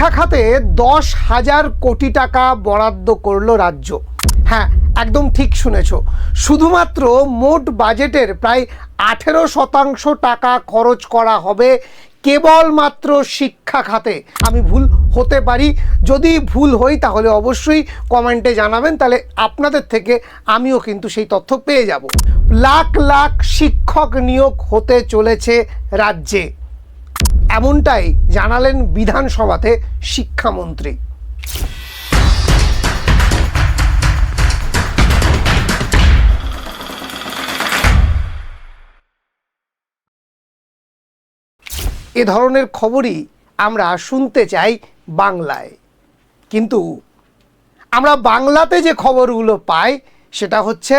শিক্ষা খাতে দশ হাজার কোটি টাকা বরাদ্দ করল রাজ্য। হ্যাঁ একদম ঠিক শুনেছ। শুধুমাত্র মোট বাজেটের প্রায় আঠেরো শতাংশ টাকা খরচ করা হবে কেবলমাত্র শিক্ষা খাতে। আমি ভুল হতে পারি? যদি ভুল হই, তাহলে অবশ্যই কমেন্টে জানাবেন, তাহলে আপনাদের থেকে আমিও কিন্তু সেই তথ্য পেয়ে যাব। লাখ লাখ শিক্ষক নিয়োগ হতে চলেছে রাজ্যে। এমনটাই জানালেন বিধানসভাতে শিক্ষামন্ত্রী। এ ধরনের খবরই আমরা শুনতে চাই বাংলায়। কিন্তু আমরা বাংলাতে যে খবরগুলো পাই, সেটা হচ্ছে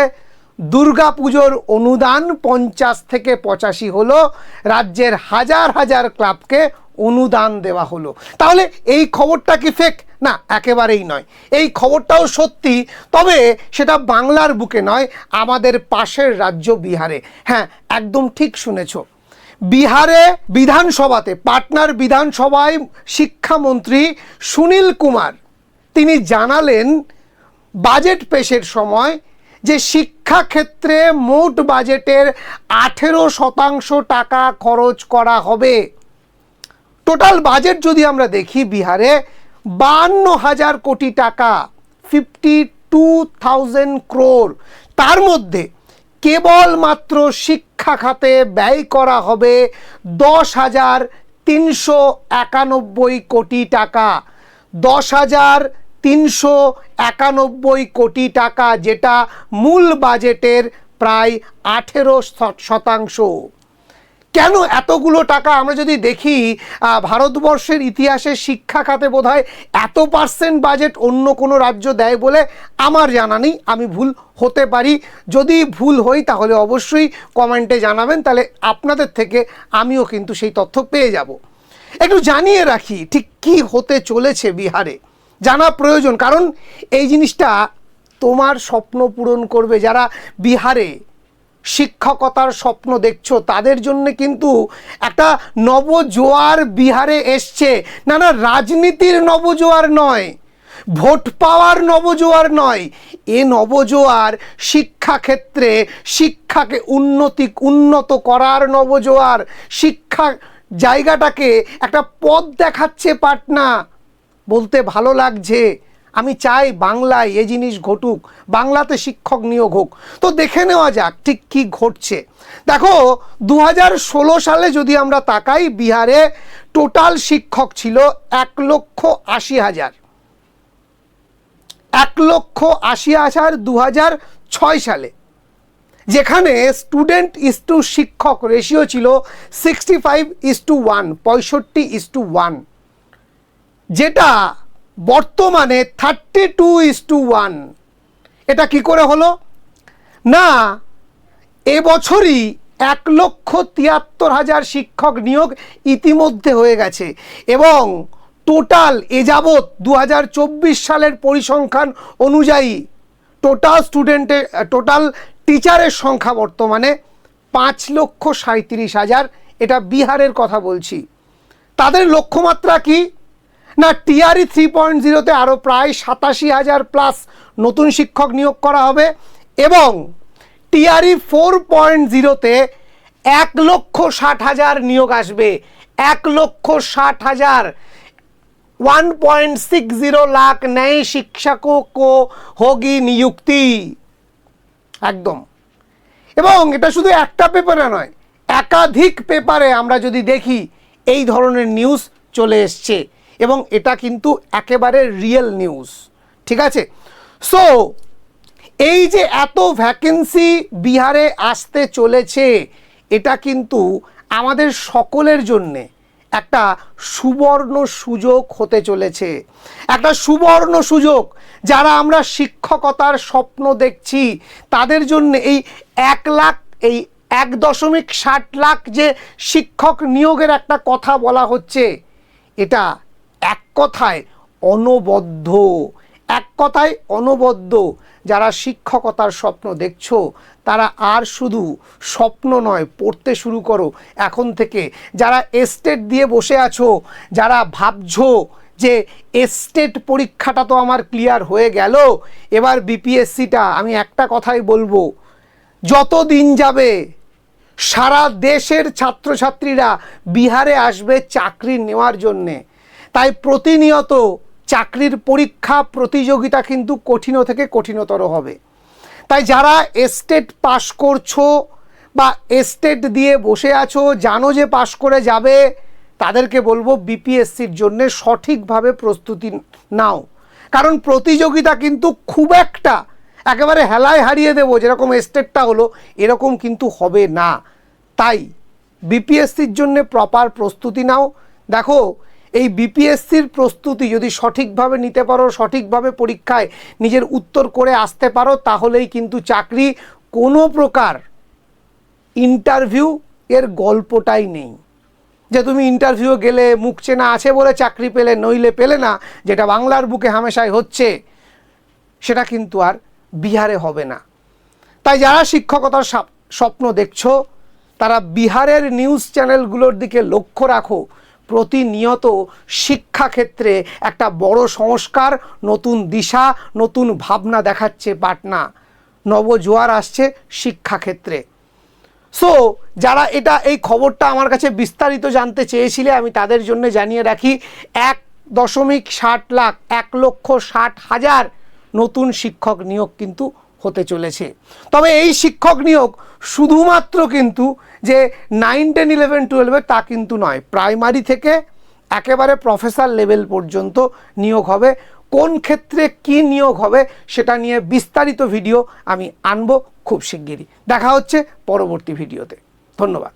দুর্গা পুজোর অনুদান পঞ্চাশ থেকে পঁচাশি হলো। রাজ্যের হাজার হাজার ক্লাবকে অনুদান দেওয়া হলো। তাহলে এই খবরটা কি ফেক না, একেবারেই নয়। এই খবরটাও সত্যি, তবে সেটা বাংলার বুকে নয়, আমাদের পাশের রাজ্য বিহারে। হ্যাঁ একদম ঠিক শুনেছো। বিহারে বিধানসভাতে, পাটনার বিধানসভায় শিক্ষামন্ত্রী সুনীল কুমার, তিনি জানালেন, বাজেট পেশের সময় যে শিক্ষাক্ষেত্রে মোট বাজেটের আঠেরো শতাংশ টাকা খরচ করা হবে। টোটাল বাজেট যদি আমরা দেখি বিহারে, বান্ন হাজার কোটি টাকা ফিফটি টু থাউজেন্ড ক্রোর তার মধ্যে কেবলমাত্র শিক্ষা খাতে ব্যয় করা হবে দশ হাজার তিনশো একানব্বই কোটি টাকা। দশ হাজার তিনশো একানব্বই কোটি টাকা, যেটা মূল বাজেটের প্রায় আঠেরো শতাংশ। কেন এতগুলো টাকা? আমরা যদি দেখি ভারতবর্ষের ইতিহাসে শিক্ষা খাতে বোধ হয় এত পার্সেন্ট বাজেট অন্য কোনো রাজ্য দেয় বলে আমার জানা নেই। আমি ভুল হতে পারি। যদি ভুল হই, তাহলে অবশ্যই কমেন্টে জানাবেন। তাহলে আপনাদের থেকে আমিও কিন্তু সেই তথ্য পেয়ে যাব। একটু জানিয়ে রাখি, ঠিক কি হতে চলেছে বিহারে? জানা প্রয়োজন। কারণ এই জিনিসটা তোমার স্বপ্ন পূরণ করবে। যারা বিহারে শিক্ষকতার স্বপ্ন দেখছ, তাদের জন্য কিন্তু একটা নবজোয়ার বিহারে এসছে। না না, রাজনীতির নবজোয়ার নয়, ভোট পাওয়ার নবজোয়ার নয়। এ নবজোয়ার শিক্ষাক্ষেত্রে শিক্ষাকে উন্নতি, উন্নত করার নবজোয়ার। শিক্ষা জায়গাটাকে একটা পথ দেখাচ্ছে পাটনা। বলতে ভালো লাগছে। আমি চাই বাংলায় এ জিনিস ঘটুক, বাংলাতে শিক্ষক নিয়োগ হোক। তো দেখে নেওয়া যাক ঠিক কী ঘটছে। দেখো দু হাজার ষোলো সালে যদি আমরা তাকাই, বিহারে টোটাল শিক্ষক ছিল এক লক্ষ আশি হাজার। এক লক্ষ আশি হাজার দু ছয় সালে। যেখানে স্টুডেন্ট ইস টু শিক্ষক রেশিও ছিল sixty five is to one পঁয়ষট্টি ইস টু ওয়ান যেটা বর্তমানে thirty two is to one এটা কি করে হলো? না এবছরই এক লক্ষ তিয়াত্তর হাজার শিক্ষক নিয়োগ ইতিমধ্যে হয়ে গেছে এবং টোটাল এ যাবৎ দু সালের পরিসংখ্যান অনুযায়ী টোটাল স্টুডেন্টের টোটাল টিচারের সংখ্যা বর্তমানে পাঁচ লক্ষ সাঁত্রিশ হাজার। এটা বিহারের কথা বলছি। তাদের লক্ষ্যমাত্রা কি? না, টিআরই থ্রি পয়েন্ট জিরোতে আরও প্রায় সাতাশি হাজার প্লাস নতুন শিক্ষক নিয়োগ করা হবে এবং টিআরই ফোর পয়েন্ট জিরোতে এক লক্ষ ষাট হাজার নিয়োগ আসবে। এক লক্ষ ষাট হাজার। One point six zero lakh ন্যায় কো হোগি নিযুক্তি। একদম। এবং এটা শুধু একটা পেপারে নয়, একাধিক পেপারে আমরা যদি দেখি, এই ধরনের নিউজ চলে এসছে। এবং এটা কিন্তু একেবারে রিয়েল নিউজ ঠিক আছে? সো এই যে এত ভ্যাকেন্সি বিহারে আসতে চলেছে, এটা কিন্তু আমাদের সকলের জন্যে একটা সুবর্ণ সুযোগ হতে চলেছে। একটা সুবর্ণ সুযোগ। যারা আমরা শিক্ষকতার স্বপ্ন দেখছি, তাদের জন্য এই এক লাখ, এই এক দশমিক ষাট লাখ যে শিক্ষক নিয়োগের একটা কথা বলা হচ্ছে, এটা এক কথায় অনবদ্য, এক কথায় অনবদ্য। যারা শিক্ষকতার স্বপ্ন দেখছ, তারা আর শুধু স্বপ্ন নয়, পড়তে শুরু করো এখন থেকে। যারা এস্টেট দিয়ে বসে আছো, যারা ভাবছ যে এস্টেট পরীক্ষাটা তো আমার ক্লিয়ার হয়ে গেল, এবার বিপিএসসিটা আমি একটা কথাই বলব যত দিন যাবে সারা দেশের ছাত্রছাত্রীরা বিহারে আসবে চাকরি নেওয়ার জন্যে। তাই প্রতিনিয়ত চাকরির পরীক্ষা প্রতিযোগিতা কিন্তু কঠিন থেকে কঠিনতর হবে। তাই যারা এস্টেট পাশ করছ বা এস্টেট দিয়ে বসে আছো, জানো যে পাশ করে যাবে, তাদেরকে বলব বিপিএসসির জন্য সঠিকভাবে প্রস্তুতি নাও। কারণ প্রতিযোগিতা কিন্তু খুব একটা একেবারে হেলায় হারিয়ে দেবো, যেরকম এস্টেটটা হলো, এরকম কিন্তু হবে না। তাই বিপিএসসির জন্য প্রপার প্রস্তুতি নাও। দেখো এই বিপিএসসির প্রস্তুতি যদি সঠিকভাবে নিতে পারো, সঠিকভাবে পরীক্ষায় নিজের উত্তর করে আসতে পারো, তাহলেই কিন্তু চাকরি কোনো প্রকার ইন্টারভিউ এর গল্পটাই নেই। যে তুমি ইন্টারভিউ গেলে মুখ চেনা আছে বলে চাকরি পেলে, নইলে পেলে না, যেটা বাংলার বুকে হামেশাই হচ্ছে, সেটা কিন্তু আর বিহারে হবে না। তাই যারা শিক্ষকতার স্বপ্ন দেখছ, তারা বিহারের নিউজ চ্যানেলগুলোর দিকে লক্ষ্য রাখো। প্রতিনিয়ত শিক্ষাক্ষেত্রে একটা বড় সংস্কার, নতুন দিশা, নতুন ভাবনা দেখাচ্ছে পাটনা। নবজোয়ার আসছে শিক্ষাক্ষেত্রে। সো যারা এটা, এই খবরটা আমার কাছে বিস্তারিত জানতে চেয়েছিলে, আমি তাদের জন্য জানিয়ে রাখি, এক দশমিক ষাট লাখ, এক লক্ষ ষাট হাজার নতুন শিক্ষক নিয়োগ কিন্তু হতে চলেছে। তবে এই শিক্ষক নিয়োগ শুধুমাত্র কিন্তু যে নাইন টেন ইলেভেন টুয়েলভে তা কিন্তু নয়। প্রাইমারি থেকে একেবারে প্রফেসর লেভেল পর্যন্ত নিয়োগ হবে। কোন ক্ষেত্রে কি নিয়োগ হবে সেটা নিয়ে বিস্তারিত ভিডিও আমি আনব খুব শিগগিরই। দেখা হচ্ছে পরবর্তী ভিডিওতে ধন্যবাদ।